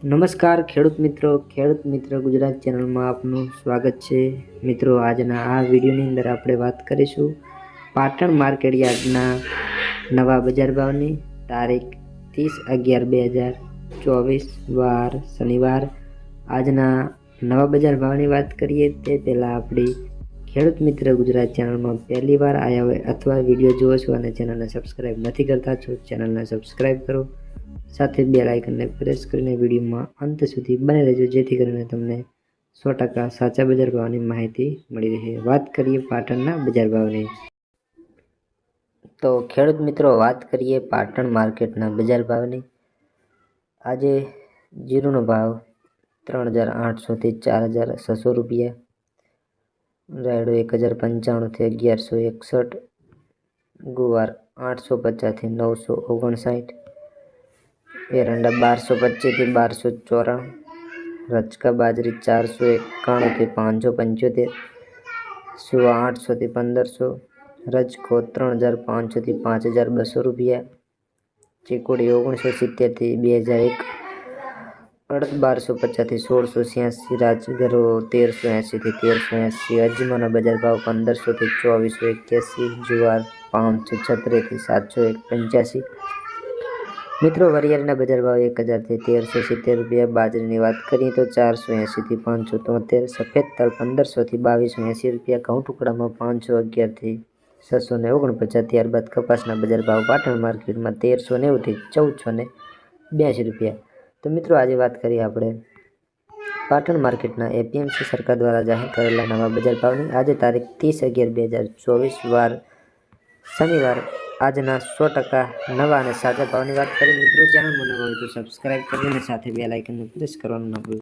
નમસ્કાર, ખેડૂત મિત્રો. ખેડૂત મિત્ર ગુજરાત ચેનલમાં આપનું સ્વાગત છે. મિત્રો, આજના આ વિડીયોની અંદર આપણે વાત કરીશું પાટણ માર્કેટ યાર્ડના નવા બજાર ભાવની. તારીખ ત્રીસ અગિયાર બે હજાર ચોવીસ, વાર શનિવાર. આજના નવા બજાર ભાવની વાત કરીએ તે પહેલાં આપણી ખેડૂત મિત્ર ગુજરાત ચેનલમાં પહેલી વાર આવ્યા હોય અથવા વીડિયો જુઓ છો અને ચેનલને સબસ્ક્રાઈબ નથી કરતા છો ચેનલને સબસ્ક્રાઈબ કરો. સાથે બે લાઇકનને પ્રેસ કરીને વિડીયોમાં અંત સુધી બને રહેજો, જેથી કરીને તમને સો ટકા સાચા બજાર ભાવની માહિતી મળી રહે. વાત કરીએ પાટણના બજાર ભાવની. તો ખેડૂત મિત્રો, વાત કરીએ પાટણ માર્કેટના બજાર ભાવની. આજે જીરુનો ભાવ ત્રણ હજાર આઠસોથી ચાર હજાર છસો રૂપિયા. રાયડો એક હજાર પંચાણુંથી અગિયારસો એકસઠ. ગુવાર આઠસો પચાસથી નવસો ઓગણસાઠ. એરંડા બારસો પચીસથી બારસો ચોરાણું રચકા બાજરી ચારસો એકાણુંથી પાંચસો પંચોતેર સુવા આઠસોથી પંદરસો રજકો ત્રણ હજાર પાંચસોથી પાંચ હજાર બસો રૂપિયા ચીકુડી ઓગણીસો સિત્તેરથી બે હજાર એક અડદ બારસો પચાસથી સોળસો છ્યાસી રાજગરો તેરસો એંશીથી તેરસો એંશી અજમાના બજાર ભાવ પંદરસોથી ચોવીસો એક્યાસી જુવાર પાંચસો છત્રીસથી સાતસો એક પંચ્યાસી મિત્રો, વરિયાળીના બજાર ભાવ એક હજારથી તેરસો સિત્તેર રૂપિયા. બાજરીની વાત કરીએ તો ચારસો એંશીથી પાંચસો તોતેર. સફેદ તલ પંદરસોથી બાવીસો એંશી રૂપિયા. ઘઉં ટુકડામાં પાંચસો અગિયારથી છસો ને ઓગણપચાસ. ત્યારબાદ કપાસના બજાર ભાવ પાટણ માર્કેટમાં તેરસો નેવુંથી ચૌદસો ને બ્યાસી રૂપિયા. તો મિત્રો, આજે વાત કરીએ આપણે પાટણ માર્કેટના એપીએમસી સરકાર દ્વારા જાહેર કરેલા નવા બજાર ભાવની. આજે તારીખ ત્રીસ અગિયાર બે હજાર ચોવીસ વાર શનિવાર આજના સો ટકા નવા અને સાચા ભાવની વાત કરી. મિત્રો, ચેનલ મને હોય તો સબસ્ક્રાઈબ કરીને સાથે બે લાઇકનને પ્રેસ કરવાનું ન ભૂલતા